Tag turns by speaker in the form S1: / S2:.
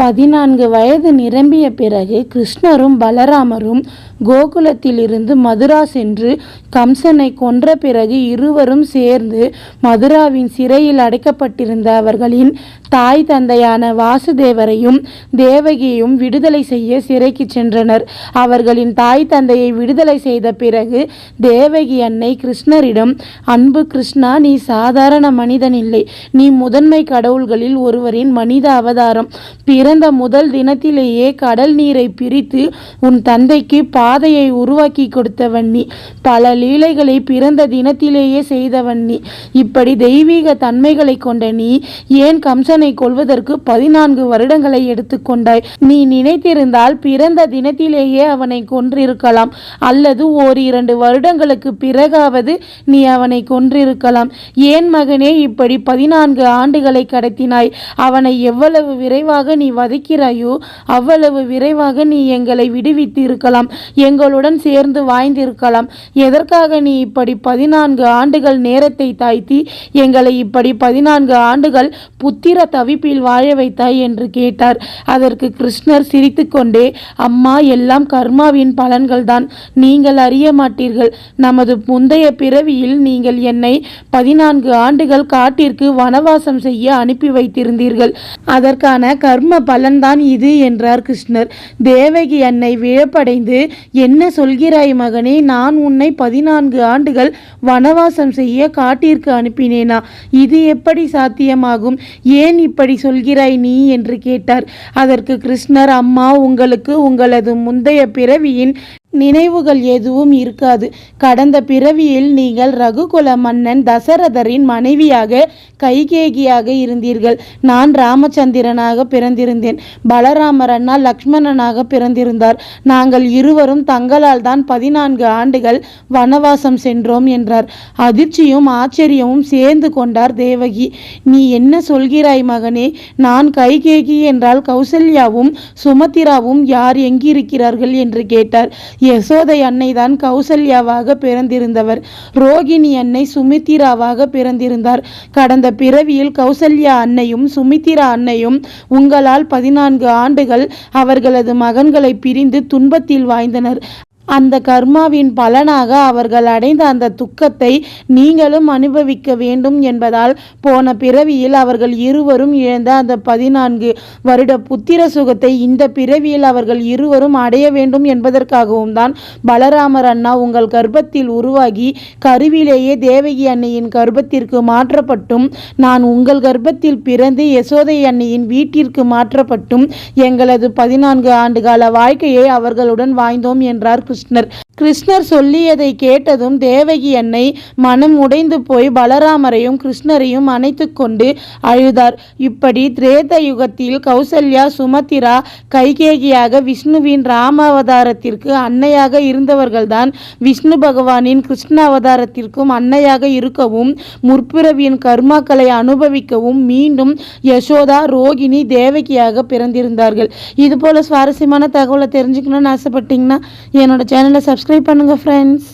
S1: பதினான்கு வயது நிரம்பிய பிறகு கிருஷ்ணரும் பலராமரும் கோகுலத்திலிருந்து மதுரா சென்று கம்சனை கொன்ற பிறகு இருவரும் சேர்ந்து மதுராவின் சிறையில் அடைக்கப்பட்டிருந்த அவர்களின் தாய் தந்தையான வாசுதேவரையும் தேவகியையும் விடுதலை செய்ய சிறைக்கு சென்றனர். அவர்களின் தாய் தந்தையை விடுதலை செய்த பிறகு தேவகி அன்னை கிருஷ்ணரிடம் அன்பு கிருஷ்ணா நீ சாதாரண மனிதன் இல்லை. நீ முதன்மை கடவுள்களில் ஒருவரின் மனித அவதாரம். பிற பிறந்த முதல் தினத்திலேயே கடல் நீரை பிரித்து உன் தந்தைக்கு பாதையை உருவாக்கி கொடுத்தவன் நீ பல லீலைகளை பிறந்த தினத்திலேயே செய்தவன் நீ இப்படி தெய்வீக தன்மைகளை கொண்ட நீ ஏன் கம்சனை கொள்வதற்கு பதினான்கு வருடங்களை எடுத்துக்கொண்டாய் நீ நினைத்திருந்தால் பிறந்த தினத்திலேயே அவனை கொன்றிருக்கலாம். அல்லது ஓர் இரண்டு வருடங்களுக்கு பிறகாவது நீ அவனை கொன்றிருக்கலாம். ஏன் மகனே இப்படி பதினான்கு ஆண்டுகளை கடத்தினாய்? அவனை எவ்வளவு விரைவாக நீ வதைக்கிறாயோ அவ்வளவு விரைவாக நீ எங்களை விடுவித்து இருக்கலாம் எங்களுடன் சேர்ந்து வாய்ந்திருக்கலாம். எதற்காக நீ இப்படி பதினான்கு ஆண்டுகள் நேரத்தை தாய்த்தி எங்களை இப்படி பதினான்கு ஆண்டுகள் புத்திர தவிப்பில் வாழ வைத்தாய் என்று கேட்டார். அதற்கு கிருஷ்ணர் சிரித்துக்கொண்டே அம்மா எல்லாம் கர்மாவின் பலன்கள்தான். நீங்கள் அறிய மாட்டீர்கள். நமது முந்தைய பிறவியில் நீங்கள் என்னை பதினான்கு ஆண்டுகள் காட்டிற்கு வனவாசம் செய்ய அனுப்பி வைத்திருந்தீர்கள். அதற்கான கர்ம பலன்தான் இது என்றார் கிருஷ்ணர். தேவகி அன்னை விழப்படைந்து என்ன சொல்கிறாய் மகனே நான் உன்னை பதினான்கு ஆண்டுகள் வனவாசம் செய்ய காட்டிற்கு அனுப்பினேனா? இது எப்படி சாத்தியமாகும்? ஏன் இப்படி சொல்கிறாய் நீ? என்று கேட்டார். அதற்கு கிருஷ்ணர் அம்மா உங்களுக்கு உங்களது முந்தைய பிறவியின் நினைவுகள் எதுவும் இருக்காது. கடந்த பிறவியில் நீங்கள் ரகுகுல மன்னன் தசரதரின் மனைவியாக கைகேகியாக இருந்தீர்கள். நான் ராமச்சந்திரனாக பிறந்திருந்தேன். பலராமர் அண்ணா லக்ஷ்மணனாக பிறந்திருந்தார். நாங்கள் இருவரும் தங்களால் தான் பதினான்கு ஆண்டுகள் வனவாசம் சென்றோம் என்றார். அதிர்ச்சியும் ஆச்சரியமும் சேர்ந்து கொண்டார் தேவகி. நீ என்ன சொல்கிறாய் மகனே? நான் கைகேகி என்றால் கௌசல்யாவும் சுமத்திராவும் யார் எங்கிருக்கிறார்கள் என்று கேட்டார். யசோதை அன்னை தான் கௌசல்யாவாக பிறந்திருந்தவர். ரோகிணி அன்னை சுமித்திராவாக பிறந்திருந்தார். கடந்த பிறவியில் கௌசல்யா அன்னையும் சுமித்திரா அன்னையும் உங்களால் பதினான்கு ஆண்டுகள் அவர்களது மகன்களை பிரிந்து துன்பத்தில் வாய்ந்தனர் அந்த கர்மாவின் பலனாக அவர்கள் அடைந்த அந்த துக்கத்தை நீங்களும் அனுபவிக்க வேண்டும் என்பதால் போன பிறவியில் அவர்கள் இருவரும் இழந்த அந்த பதினான்கு வருட புத்திர சுகத்தை இந்த பிறவியில் அவர்கள் இருவரும் அடைய வேண்டும் என்பதற்காகவும் தான் பலராமர் அண்ணா உங்கள் கர்ப்பத்தில் உருவாகி கருவிலேயே தேவகி அன்னையின் கர்ப்பத்திற்கு மாற்றப்பட்டும். நான் உங்கள் கர்ப்பத்தில் பிறந்து யசோதை அன்னையின் வீட்டிற்கு மாற்றப்பட்டும். எங்களது பதினான்கு ஆண்டுகால வாழ்க்கையை அவர்களுடன் வாய்ந்தோம் என்றார் கிருஷ்ணர் கிருஷ்ணர் சொல்லியதை கேட்டதும் தேவகி அன்னை மனம் உடைந்து போய் பலராமரையும் கிருஷ்ணரையும் அணைத்து கொண்டு அழுதார். இப்படி திரேத யுகத்தில் கௌசல்யா சுமத்திரா கைகேகியாக விஷ்ணுவின் ராம அவதாரத்திற்கு அன்னையாக இருந்தவர்கள்தான் விஷ்ணு பகவானின் கிருஷ்ண அவதாரத்திற்கும் அன்னையாக இருக்கவும் முற்பிறவியின் கர்மாக்களை அனுபவிக்கவும் மீண்டும் யசோதா ரோகிணி தேவகியாக பிறந்திருந்தார்கள். இது போல சுவாரஸ்யமான தகவலை தெரிஞ்சுக்கணும்னு ஆசைப்பட்டீங்கன்னா என்னோட சேனலை சப்ஸ்கிரைப் பண்ணுங்கள் ஃப்ரெண்ட்ஸ்